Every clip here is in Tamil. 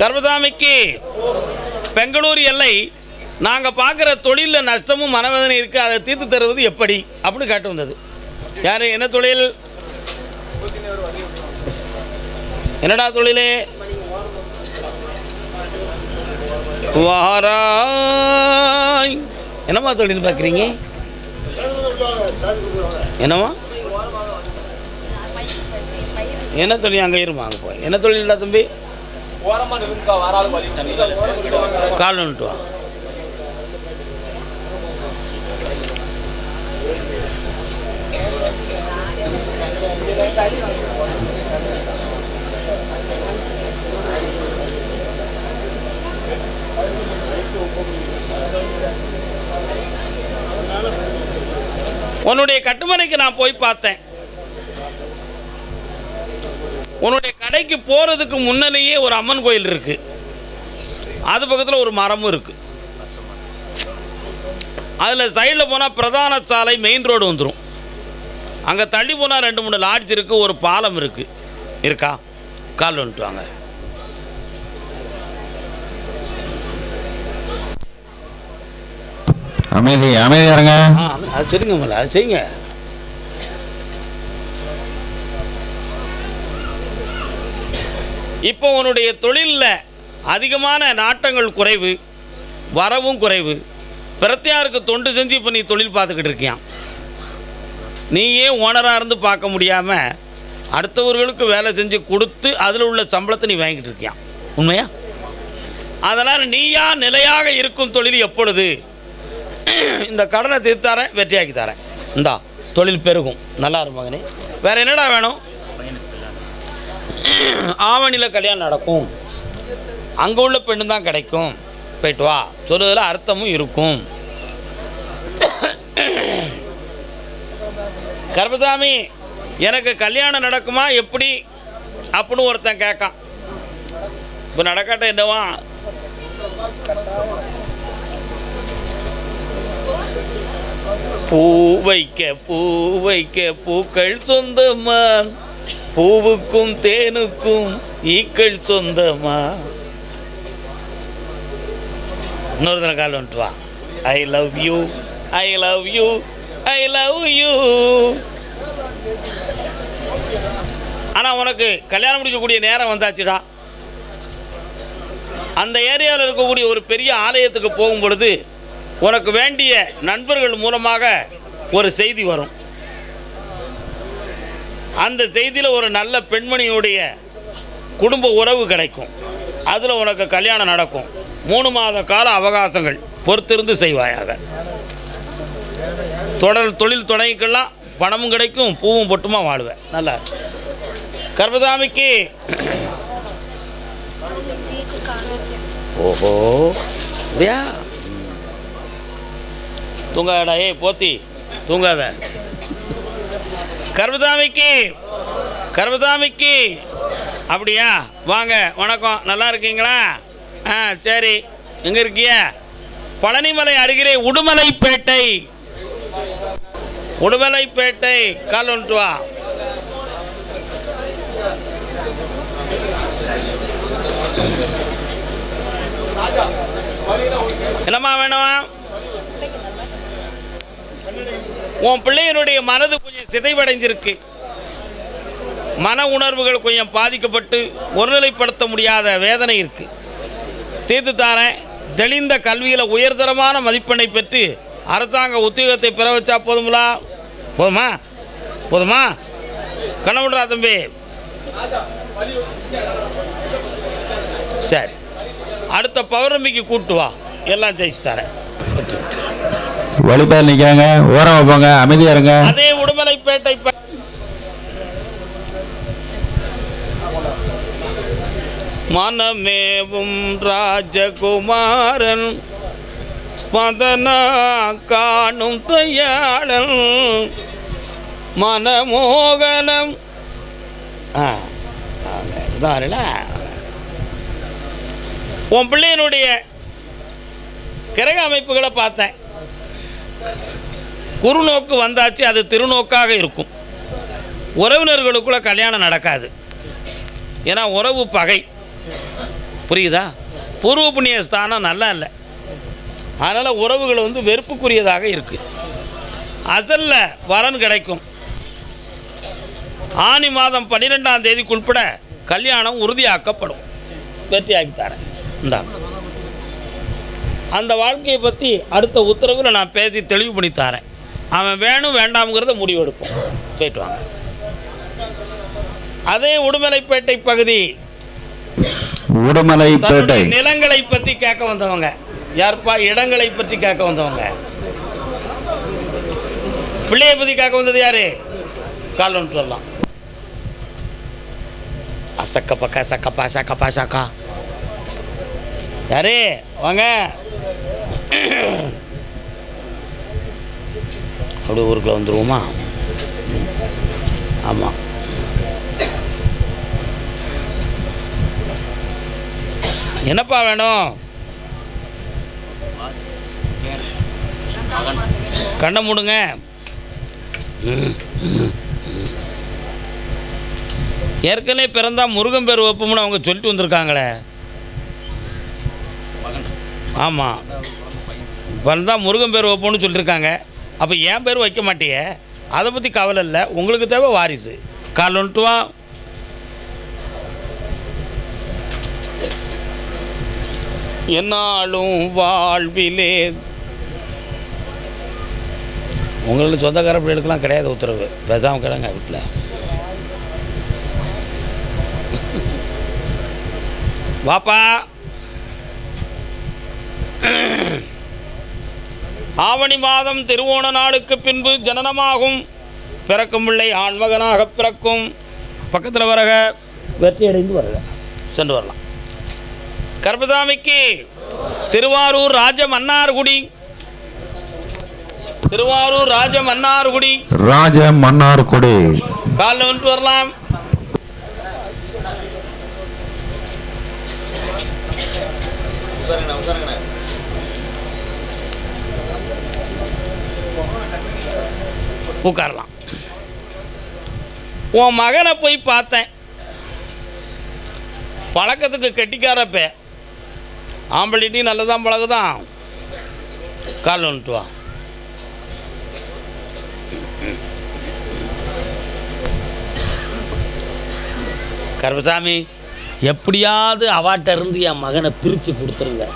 கர்மதாமிக்கு பெங்களூர் எல்லை நாங்கள் பார்க்குற தொழிலில் நஷ்டமும் மனவேதனை இருக்குது அதை தீர்த்து தருவது எப்படி? அப்படின்னு கேட்டு வந்தது. யார்? என்ன தொழில்? என்னடா தொழிலே? வாராய். என்னம்மா தொழில் பார்க்குறீங்க? என்னம்மா? என்ன தொழில்? அங்கே இருமா அங்கே போய். என்ன தொழில்டா தம்பி? கால் உன்னுடைய கட்டுமனைக்கு நான் போய் பார்த்தேன் உன்னுடைய கடைக்கு போகிறதுக்கு முன்னலேயே ஒரு அம்மன் கோயில் இருக்கு. அது பக்கத்தில் ஒரு மரமும் இருக்கு. அதில் சைடில் போனால் பிரதான சாலை மெயின் ரோடு வந்துடும் அங்கே தள்ளி போனால் ரெண்டு மூணு லாட்ஜ் இருக்குது ஒரு பாலம் இருக்குது இருக்கா? கால் வந்துட்டு வாங்க. அமைதி அமைதியா இருங்க. ஆ அது சரிங்க அது செய்யுங்க இப்போ உன்னுடைய தொழிலில் அதிகமான நாட்டங்கள் குறைவு வரவும் குறைவு. பிரத்தியாருக்கு தொண்டு செஞ்சு இப்போ நீ தொழில் பார்த்துக்கிட்டு இருக்கியான் நீயே ஓனராக இருந்து பார்க்க முடியாமல் அடுத்தவர்களுக்கு வேலை செஞ்சு கொடுத்து அதில் உள்ள சம்பளத்தை நீ வாங்கிட்டு இருக்கியான் உண்மையா? அதனால் நீயா நிலையாக இருக்கும் தொழில் எப்பொழுது? இந்த கடனை தீர்த்தாரேன் வெற்றியாக்கி தரேன். இந்தா தொழில் பெருகும். நல்லா இருக்கும் மகனே வேறு என்னடா வேணும்? ஆவணியில் கல்யாணம் நடக்கும். அங்கே உள்ள பெண்ணு தான் கிடைக்கும். போயிட்டு வா. சொல்லுறதுல அர்த்தமும் இருக்கும். கர்பசாமி எனக்கு கல்யாணம் நடக்குமா? எப்படி? அப்படின்னு ஒருத்தன் கேட்கான். இப்போ நடக்காட்ட என்னவா? பூ வைக்க பூ வைக்க பூக்கள் சொந்தமா? பூவுக்கும் தேனுக்கும் ஈக்கள் சொந்தமா? இன்னொரு தின கால் வந்துட்டு வா. I love you I love you I love you ஆனால் உனக்கு கல்யாணம் முடிக்கக்கூடிய நேரம் வந்தாச்சுடா. அந்த ஏரியாவில் இருக்கக்கூடிய ஒரு பெரிய ஆலயத்துக்கு போகும் பொழுது உனக்கு வேண்டிய நண்பர்கள் மூலமாக ஒரு செய்தி வரும். அந்த செய்தியில் ஒரு நல்ல பெண்மணியுடைய குடும்ப உறவு கிடைக்கும். அதில் உனக்கு கல்யாணம் நடக்கும். மூணு மாத கால அவகாசங்கள் பொறுத்திருந்து செய்வாயாக. தொடர் தொழில் துணைக்கெல்லாம் பணமும் கிடைக்கும் பூவும் பொட்டுமா வாழ்வேன் நல்லா. கர்பதாமிக்கு ஓஹோ அப்படியா? தூங்காடா ஏய் போத்தி தூங்காத. கர்பதாமிக்கு கர்பதாமிக்கு அப்படியா? வாங்க வணக்கம். நல்லா இருக்கீங்களா? ஆ சரி. எங்கே இருக்கிய? பழனிமலை அருகிலே உடுமலைப்பேட்டை. உடுமலைப்பேட்டை. கால் வந்துட்டு வா. என்னம்மா வேணும்? உன் பிள்ளையனுடைய மனது சிதைவடைஞ்சிருக்கு. மன உணர்வுகள் கொஞ்சம் பாதிக்கப்பட்டு ஒருநிலைப்படுத்த முடியாத வேதனை இருக்குது தீர்த்து தாரேன். தெளிந்த கல்வியில் உயர்தரமான மதிப்பெண்ணை பெற்று அரசாங்க உத்தியோகத்தை பெற வச்சா போதுங்களா போதுமா? போதுமா? கண்ணவிடுறா தம்பி. சரி. அடுத்த பௌர்ணமிக்கு கூட்டு வா. எல்லாம் ஜெயிச்சு தரேன். வழிபாடு நிற்காங்க ஓரம் வைப்பாங்க அமைதியாக இருங்க. அதே உடுமலைப்பேட்டை ப- மனமேவும் ராஜகுமாரன் பதனா காணும் தையாளன் மனமோகனம். உன் பிள்ளையனுடைய கிரக அமைப்புகளை பார்த்தேன். குறுநோக்கு வந்தாச்சு அது திருநோக்காக இருக்கும். உறவினர்களுக்குள்ள கல்யாணம் நடக்காது. ஏன்னா உறவு பகை. புரியுதா? பூர்வ புண்ணிய ஸ்தானம் நல்லா இல்லை. அதனால் உறவுகள் வந்து வெறுப்புக்குரியதாக இருக்குது அதில் வரன் கிடைக்கும். ஆனி மாதம் பன்னிரெண்டாம் தேதிக்கு உட்பட கல்யாணம் உறுதியாக்கப்படும். வெற்றியாக்கி தரேன். அந்த வாழ்க்கையை பற்றி அடுத்த உத்தரவில் நான் பேசி தெளிவு பண்ணி தரேன். அவன் வேணும் வேண்டாம்ங்கிறத முடிவெடுப்போம். போயிட்டு வாங்க. அதே உடுமலைப்பேட்டை பகுதி. உடுமலைப்பேட்டை. நிலங்களை பற்றி கேட்க வந்தவங்க. யாருப்பா இடங்களை பற்றி கேட்க வந்தவங்க. பிள்ளையை பற்றி கேட்க வந்தது யாரு? கால் ஒன்று சொல்லலாம் அசக்க பக்கா சக்கப்பா சக்கப்பா சக்கா யாரு? வாங்க. அப்படி ஊருக்குள்ள வந்துருவோமா? ஆமாம் என்னப்பா வேணும்? கண்ணை மூடுங்க. ஏற்கனவே பிறந்தா முருகன் பேர் வைப்போம்னு அவங்க சொல்லிட்டு வந்திருக்காங்களே. ஆமாம் பிறந்தா முருகன் பேர் வைப்போம்னு சொல்லியிருக்காங்க அப்போ என் பேர் வைக்க மாட்டியே? அதை பற்றி கவலை இல்லை. உங்களுக்கு தேவை வாரிசு. கால் வந்துட்டு என்னாலும் வாழ்விலே உங்களுக்கு சொந்தக்கார பிள்ளைகளுக்கெல்லாம் கிடையாது உத்தரவு. பேசாமல் கிடங்க வீட்டில் வாப்பா. ஆவணி மாதம் திருவோண நாளுக்கு பின்பு ஜனனமாகும். பிறக்கும் பிள்ளை ஆண்மகனாக பிறக்கும். பக்கத்தில் வரக வெற்றி அடைந்து வருக. சென்று வரலாம். கர்பதாமிக்கு திருவாரூர் ராஜ மன்னார்குடி. திருவாரூர் ராஜ மன்னார்குடி. ராஜ மன்னார்குடி. காலில் வந்துட்டு வரலாம். உட்காரலாம். உன் மகனை போய் பார்த்தேன். பழக்கத்துக்கு கெட்டிக்காரப்ப ஆம்பளைட்டையும் நல்லதான் பழகுதான். கால் வந்துட்டு வா. கருப்பசாமி எப்படியாவது அவாட்ட இருந்து என் மகனை பிரித்து கொடுத்துருங்க.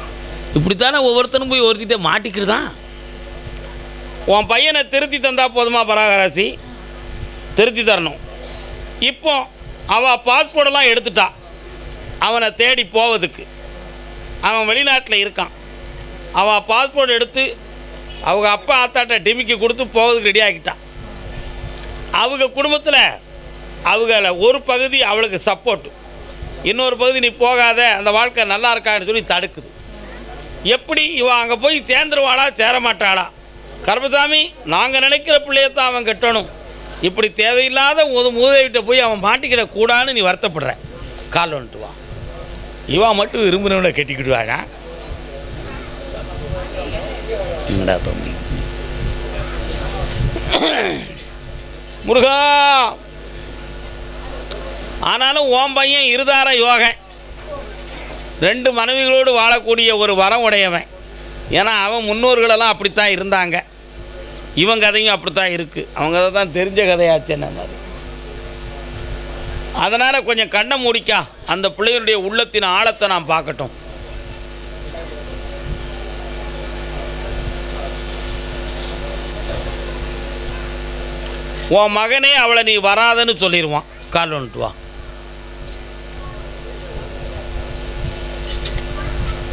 இப்படித்தானே ஒவ்வொருத்தனும் போய் ஒருத்திட்ட மாட்டிக்கிறதான்? உன் பையனை திருத்தி தந்தால் போதுமா பராகராசி? திருத்தி தரணும். இப்போ அவள் பாஸ்போர்ட்டெல்லாம் எடுத்துட்டா. அவனை தேடி போவதுக்கு. அவன் வெளிநாட்டில் இருக்கான். அவள் பாஸ்போர்ட் எடுத்து அவங்க அப்பா ஆத்தாட்ட டிமிக்கி கொடுத்து போவதுக்கு ரெடி ஆகிட்டான் அவங்க குடும்பத்தில் அவங்கள ஒரு பகுதி அவளுக்கு சப்போர்ட்டு இன்னொரு பகுதி நீ போகாத அந்த வாழ்க்கை நல்லா இருக்கான்னு சொல்லி தடுக்குது. எப்படி இவன் அங்கே போய் சேர்ந்துருவாளா சேரமாட்டாளா? கருமசாமி நாங்கள் நினைக்கிற பிள்ளையத்தான் அவன் கட்டணும். இப்படி தேவையில்லாத ஒரு மூதேவிட்ட போய் அவன் மாட்டிக்கிட கூடான்னு நீ வருத்தப்படுற. கால் வந்துட்டு வா. இவன் மட்டும் விரும்பினவனை கட்டிக்கிடுவானா? என்னடா தம்பி? முருகா! ஆனாலும் ஓம் பையன் இருதார யோகன். ரெண்டு மனைவிகளோடு வாழக்கூடிய ஒரு வரம் உடையவன். ஏன்னா அவன் முன்னோர்களெல்லாம் அப்படித்தான் இருந்தாங்க. இவன் கதையும் அப்படித்தான் இருக்குது அவங்க கதை தான் தெரிஞ்ச கதையாச்சு என்ன மாதிரி. அதனால் கொஞ்சம் கண்ணை மூடிக்கா. அந்த பிள்ளைகளுடைய உள்ளத்தின் ஆழத்தை நான் பார்க்கட்டும். உன் மகனே அவளை நீ வராதன்னு சொல்லிடுவான் கால் வந்துட்டு வா.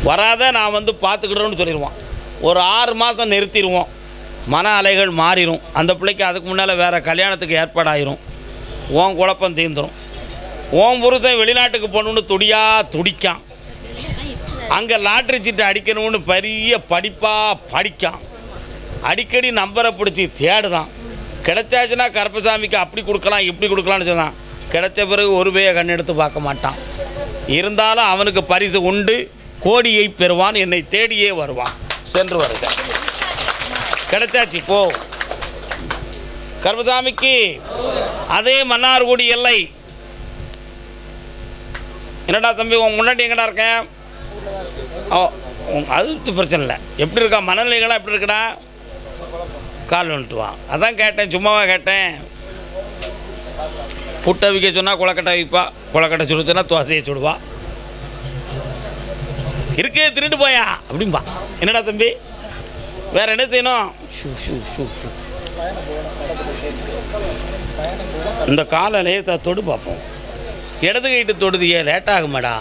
வராத நான் வந்து பார்த்துக்கிடுறோன்னு சொல்லிடுவான் ஒரு ஆறு மாதம் நிறுத்திடுவோம். மன அலைகள் மாறிடும் அந்த பிள்ளைக்கு அதுக்கு முன்னால் வேறு கல்யாணத்துக்கு ஏற்பாடாயிரும். ஓன் குழப்பம் தீர்ந்துடும் ஓன் புருஷன் வெளிநாட்டுக்கு போகணுன்னு துடியாக துடிக்கான். அங்கே லாட்ரி சீட்டு அடிக்கணும்னு பெரிய படிப்பாக படிக்கான். அடிக்கடி நம்பரை பிடிச்சி தேடுதான். கிடைச்சாச்சுன்னா கருப்பசாமிக்கு அப்படி கொடுக்கலாம் இப்படி கொடுக்கலாம்னு சொன்னான். கிடைச்ச பிறகு ஒரு பேய கண்ணெடுத்து பார்க்க மாட்டான். இருந்தாலும் அவனுக்கு பரிசு உண்டு. கோடியை பெறுவான். என்னை தேடியே வருவான். சென்று வருக. கிடைச்சாச்சு போ. கருபசாமிக்கு அதே மன்னார்குடி எல்லை. என்னடா தம்பி உன் முன்னாடி எங்கடா இருக்கேன் ஓ உன் அது பிரச்சனை இல்லை. எப்படி இருக்கா? மனநிலைகளாக எப்படி இருக்கடா? கால் வந்துட்டுவான் அதான் கேட்டேன் சும்மாவா கேட்டேன். புட்டை விற்க சொன்னால் குளக்கட்டை விற்பா குளக்கட்டை சொன்னால் தோசையை சுடுவா. இருக்கே திருட்டு போயா? அப்படிம்பா. என்னடா தம்பி? வேற என்ன செய்யணும்? Shoe shoe shoe shoe. இந்த காலை லேசா தொடு பார்ப்போம் இடது கைட்டு தொடுதியே லேட் ஆகுமாடா?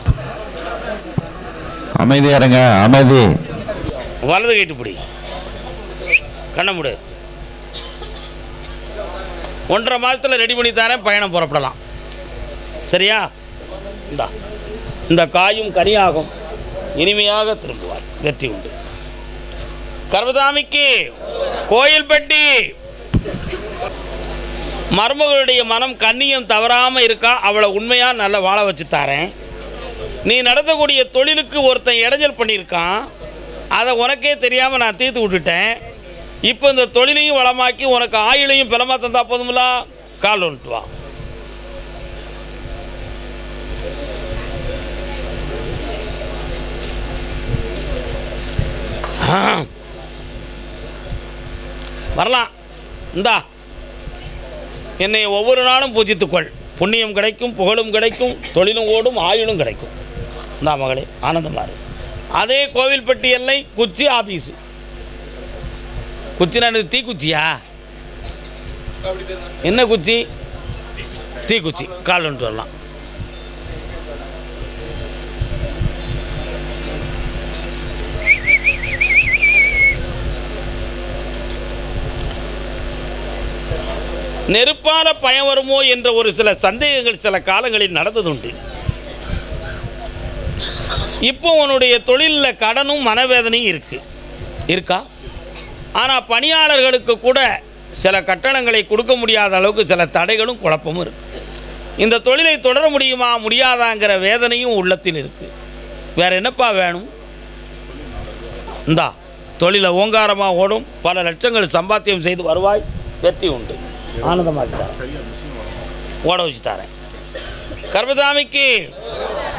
அமைதியா இருங்க அமைதி. வலது கைட்டு பிடி. கண்ணை மூடு. ஒன்றரை மாதத்தில் ரெடி பண்ணி தரேன் பயணம் புறப்படலாம். சரியா? இந்தா. இந்த காயும் கனியாகும். இனிமையாக திரும்புவார். வெற்றி உண்டு. கர்மதாமிக்கு கோயில்பட்டி. மருமகளுடைய மனம் கண்ணியம் தவறாமல் இருக்கா? அவளை உண்மையாக நல்லா வாழ வச்சு தாரேன். நீ நடத்தக்கூடிய தொழிலுக்கு ஒருத்தன் இடைஞ்சல் பண்ணியிருக்கான். அதை உனக்கே தெரியாமல் நான் தீர்த்து விட்டுட்டேன். இப்போ இந்த தொழிலையும் வளமாக்கி உனக்கு ஆயுளையும் பலமாக தந்தா போதுமில்ல? கால் வந்துட்டு வா. ஆ. வரலாம். இந்தா. என்னை ஒவ்வொரு நாளும் பூஜித்துக்கொள். புண்ணியம் கிடைக்கும் புகழும் கிடைக்கும் தொழிலும் ஓடும் ஆயுளும் கிடைக்கும். இந்தா மகளே ஆனந்தமாக அதே கோவில்பட்டி எல்லை குச்சி ஆபீஸு. குச்சினா என்னது தீக்குச்சியா? என்ன குச்சி? தீக்குச்சி. கால் வந்துட்டு வரலாம். நெருப்பால பயம் வருமோ என்ற ஒரு சில சந்தேகங்கள் சில காலங்களில் நடந்ததுண்டு. இப்போ உன்னுடைய தொழிலில் கடனும் மனவேதனையும் இருக்குது இருக்கா? ஆனால் பணியாளர்களுக்கு கூட சில கட்டணங்களை கொடுக்க முடியாத அளவுக்கு சில தடைகளும் குழப்பமும் இருக்குது இந்த தொழிலை தொடர முடியுமா முடியாதாங்கிற வேதனையும் உள்ளத்தில் இருக்குது வேறு என்னப்பா வேணும்? இந்தா தொழிலை ஓங்காரமாக ஓடும் பல லட்சங்கள் சம்பாத்தியம் செய்து வருவாய் வெற்றி உண்டு. ஆனந்தமாக ஓட வச்சு தரேன் கர்மசாமிக்கு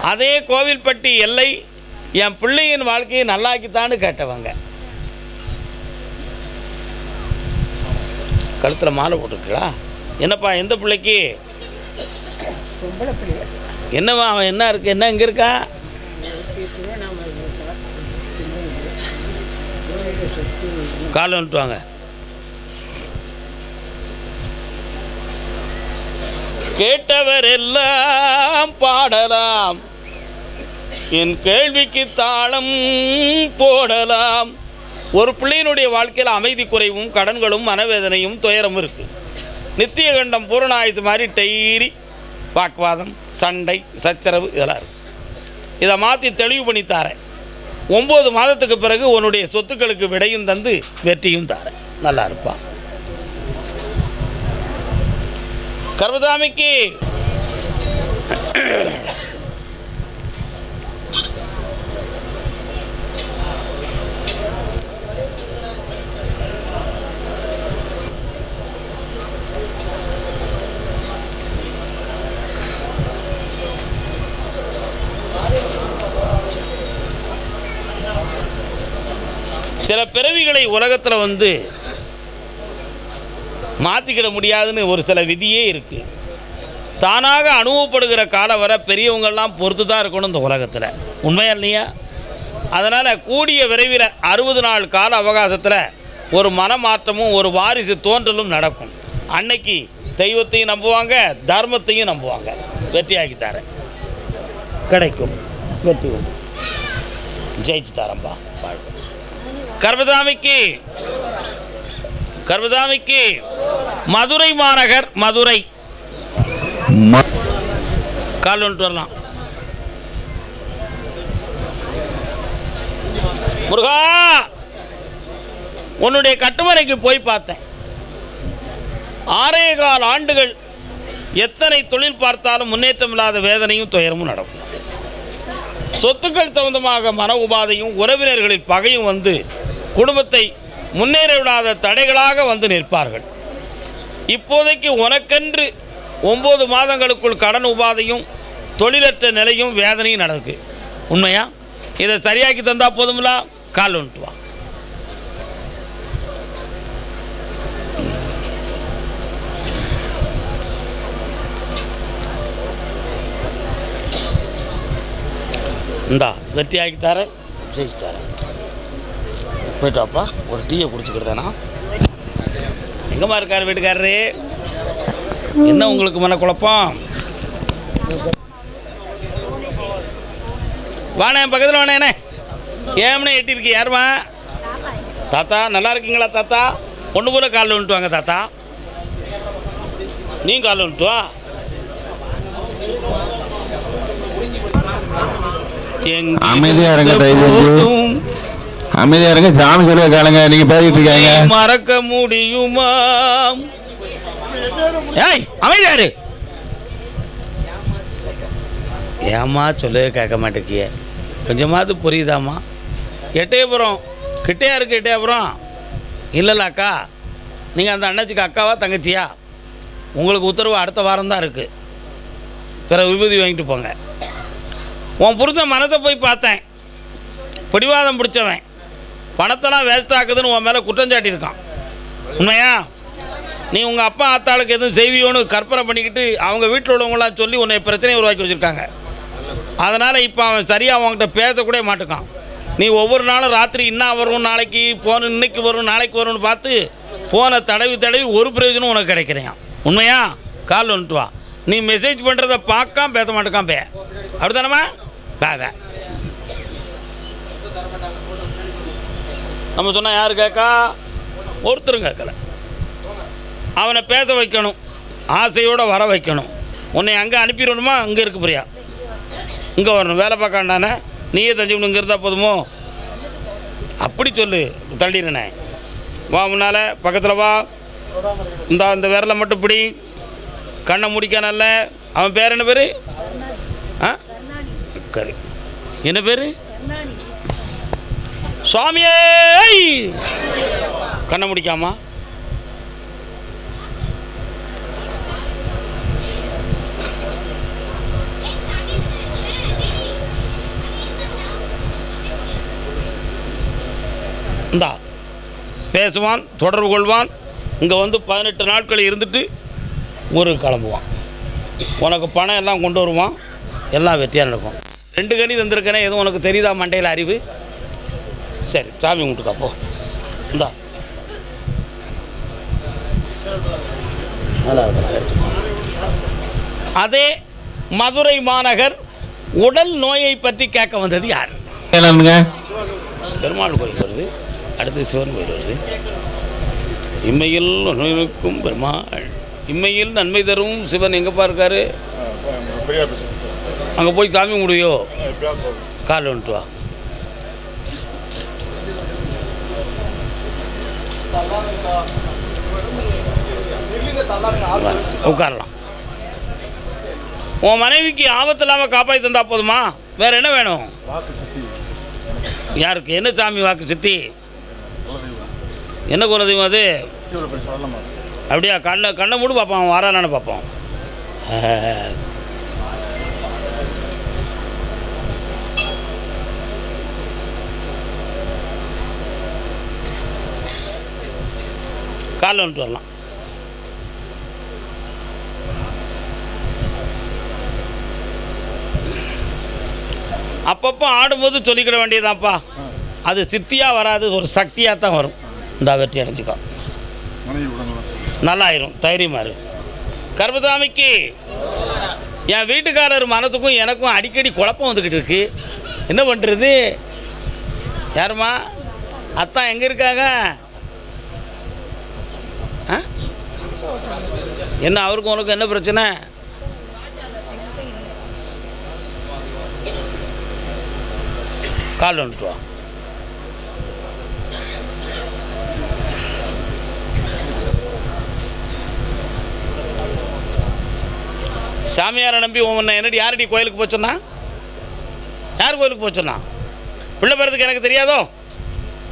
அதே கோவில்பட்டி எல்லை என் பிள்ளையின் வாழ்க்கையை நல்லாக்கித்தான்னு கேட்டவங்க. கழுத்தில் மாலை போட்டுருக்கா என்னப்பா எந்த பிள்ளைக்கு? என்னவா அவன் என்ன இருக்கு என்ன இங்கே இருக்கா? கால் வந்துட்டு வாங்க. கேட்டவர் எல்லாம் பாடலாம். என் கேள்விக்கு தாளம் போடலாம். ஒரு பிள்ளையினுடைய வாழ்க்கையில் அமைதி குறைவும் கடன்களும் மனவேதனையும் துயரமும் இருக்கு. நித்திய கண்டம் பூரணாயுது மாதிரி டெய்லி வாக்குவாதம் சண்டை சச்சரவு இதெல்லாம் இருக்கு. இதை மாற்றி தெளிவு பண்ணி தாரேன். ஒம்பது மாதத்துக்கு பிறகு உன்னுடைய சொத்துக்களுக்கு விடையும் தந்து வெற்றியும் தாரேன். நல்லா இருப்பான் கர்மதாமிக்கு. சில பிறவிகளை உலகத்தில் வந்து மாற்றிக்கிட முடியாதுன்னு ஒரு சில விதியே இருக்குது தானாக அனுபவப்படுகிற காலம் வர பெரியவங்கள்லாம் பொறுத்து தான் இருக்கணும் இந்த உலகத்தில். உண்மையா இல்லையா? அதனால் கூடிய விரைவில் அறுபது நாள் கால அவகாசத்தில் ஒரு மனமாற்றமும் ஒரு வாரிசு தோன்றலும் நடக்கும். அன்னைக்கு தெய்வத்தையும் நம்புவாங்க தர்மத்தையும் நம்புவாங்க. வெற்றியாகி தரேன். கிடைக்கும். வெற்றி உண்டு. ஜெயிச்சு தரம்பா வாழ்க. கர்மதாமிக்கு மதுரை மாநகர் மதுரை. கால் வந்துட்டு வரலாம். முருகா உன்னுடைய கட்டுமறைக்கு போய் பார்த்தேன். ஆறே கால் ஆண்டுகள் எத்தனை தொழில் பார்த்தாலும் முன்னேற்றம் இல்லாத வேதனையும் துயரமும் நடக்கும். சொத்துக்கள் சம்பந்தமாக மன உபாதையும் உறவினர்களின் பகையும் வந்து குடும்பத்தை முன்னேற விடாத தடைகளாக வந்து நிற்பார்கள். இப்போதைக்கு உனக்கென்று ஒம்பது மாதங்களுக்குள் கடன் உபாதையும் தொழிலற்ற நிலையும் வேதனையும் நடக்கு உண்மையா? இதை சரியாக்கி தந்தால் போதுமில்லா கால் வந்துட்டு வா. இந்தா வெட்டியாக்கி தரேன் செஞ்சு தரேன். போயிட்டாப்பா ஒரு டீயை குடிச்சுக்கிட்டேனா எங்கம்மா இருக்கார் வீட்டுக்காரரு? என்ன உங்களுக்கு மன குழப்பம் வாணே என் பக்கத்தில் வாணேண்ணே ஏம்னே எட்டிருக்கு யாருமா தாத்தா நல்லா இருக்கீங்களா தாத்தா? ஒன்று போல காலில் வந்துட்டு வாங்க தாத்தா. நீ காலில் வந்துட்டு வா. எங்கே அமைதியா இருங்க, அமைதியா இருங்க சாமி சொல்ல கேளுங்க நீங்க பேசிட்டு இருக்காங்க மறக்க முடியுமா? ஏய் அமைதியாரு ஏம்மா சொல்லவே கேட்க மாட்டேங்கிய. கொஞ்சமாவது புரியுதாம்மா? எட்டயபுரம் கிட்டையா இருக்கு எட்டயபுரம் இல்லைல்ல அக்கா. நீங்கள் அந்த அண்ணாச்சிக்கு அக்காவா தங்கச்சியா? உங்களுக்கு உத்தரவு அடுத்த வாரம் தான் இருக்குது பிற விபூதி வாங்கிட்டு போங்க. உன் புருஷன் மனத்தை போய் பார்த்தேன். பிடிவாதம் பிடிச்சவன். பணத்தெல்லாம் வேஸ்ட் ஆக்குதுன்னு உன் மேலே குற்றம் சாட்டியிருக்கான். உண்மையா? நீ உங்கள் அப்பா ஆத்தாளுக்கு எதுவும் செய்வியோன்னு கற்பனை பண்ணிக்கிட்டு அவங்க வீட்டில் உள்ளவங்களாம் சொல்லி உன்னை பிரச்சனையை உருவாக்கி வச்சுருக்காங்க. அதனால் இப்போ அவன் சரியாக அவங்ககிட்ட பேசக்கூட மாட்டுக்கான். நீ ஒவ்வொரு நாளும் ராத்திரி இன்னா வரும் நாளைக்கு போன இன்னைக்கு வரும் நாளைக்கு வரும்னு பார்த்து போனை தடவி தடவி ஒரு பிரயோஜனம் உனக்கு கிடைக்கிறேன் உண்மையா? கால் வந்துட்டு வா. நீ மெசேஜ் பண்ணுறத பார்க்காம பேச மாட்டேக்கான் பே. அப்படித்தானம்மா? பேத நம்ம சொன்னால் யார் கேட்கா ஒருத்தரும் கேட்கல அவனை பேச வைக்கணும். ஆசையோடு வர வைக்கணும். உன்னை அங்கே அனுப்பிடணுமா? அங்கே இருக்கு பிரியா. இங்கே வரணும். வேலை பார்க்காண்டானே நீயே தஞ்சு இங்கே இருந்தால் போதுமோ? அப்படி சொல்லு. தள்ளிடுனே. வா முன்னால் பக்கத்தில் வா. இந்த இந்த விரலை மட்டும் பிடி. கண்ணை முடிக்க நல்ல. அவன் பேர் என்ன பேர்? ஆ? சரி என்ன பேர்? சுவாமியே கண்ணை முடிக்காமா. இந்தா பேசுவான் தொடர்பு கொள்வான். இங்கே வந்து பதினெட்டு நாட்கள் இருந்துட்டு ஊருக்கு கிளம்புவான். உனக்கு பணம் எல்லாம் கொண்டு வருவான். எல்லாம் வெற்றியாக நடக்கும். ரெண்டு கனி தந்திருக்கனே எதுவும் உனக்கு தெரியுதா மண்டையில் அறிவு? சரி சாமி கும்பிட்டுக்கா போ. இந்தா. அதே மதுரை மாநகர் உடல் நோயை பற்றி கேட்க வந்தது யார்? பெருமாள் கோயில் வருது அடுத்து சிவன் கோயில் வருது. இம்மையில் நோய்க்கும் பெருமாள். இம்மையில் நன்மை தரும் சிவன் எங்கப்பா இருக்காரு? அங்கே போய் சாமி முடியோ கால் வந்துட்டு வா. உட்காரலாம். உன் மனைவிக்கு ஆபத்து இல்லாமல் காப்பாற்றி தந்தா போதுமா? வேற என்ன வேணும்? யாருக்கு? என்ன சாமி வாக்கு சித்தி? என்ன குலதெய்வம் அது? அப்படியா? கண்ணை கண்ணை மூடு பார்ப்போம் வாரானான்னு பார்ப்போம் காலில் வந்துட்டு வரலாம். அப்பப்போ ஆடும்போது சொல்லிக்கிட வேண்டியதான்ப்பா. அது சித்தியாக வராது ஒரு சக்தியாக தான் வரும். இந்த வெற்றி அடைஞ்சிக்கோ நல்லாயிரும் தைரியமாக இரு. கர்மசாமிக்கு என் வீட்டுக்காரர் மனத்துக்கும் எனக்கும் அடிக்கடி குழப்பம் வந்துக்கிட்டு இருக்கு. என்ன பண்ணுறது யாரும்மா? அத்தான் எங்கே இருக்காங்க? என்ன அவருக்கும் உனக்கும் என்ன பிரச்சனை? கால் வந்துட்டு வா. சாமியாரை நம்பி உன்னை என்னடி யாரடி கோயிலுக்கு போச்சோன்னா யார் கோயிலுக்கு போச்சோன்னா பிள்ளை பெறதுக்கு எனக்கு தெரியாதோ?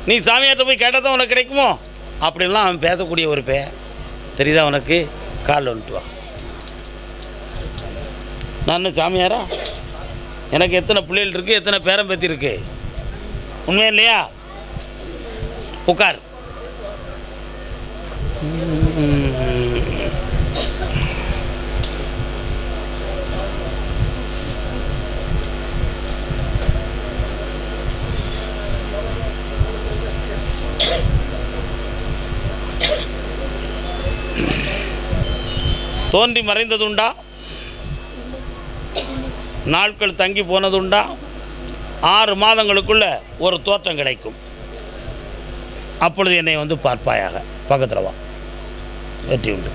நீ சாமியார்கிட்ட போய் கேட்டால் தான் உனக்கு கிடைக்குமோ? அப்படின்லாம் அவன் பேசக்கூடிய ஒரு பே தெரியுதா உனக்கு? கால் வந்துட்டு வா. நான் சாமியாரா? எனக்கு எத்தனை பிள்ளைகள் இருக்குது எத்தனை பேரன் பேத்தி இருக்கு? உண்மையா இல்லையா? உட்கார். தோன்றி மறைந்ததுண்டா? நாட்கள் தங்கி போனதுண்டா? ஆறு மாதங்களுக்குள்ள ஒரு தோற்றம் கிடைக்கும். அப்பொழுது என்னை வந்து பார்ப்பாயாக. பக்கத்தில் வா. வெற்றி உண்டு.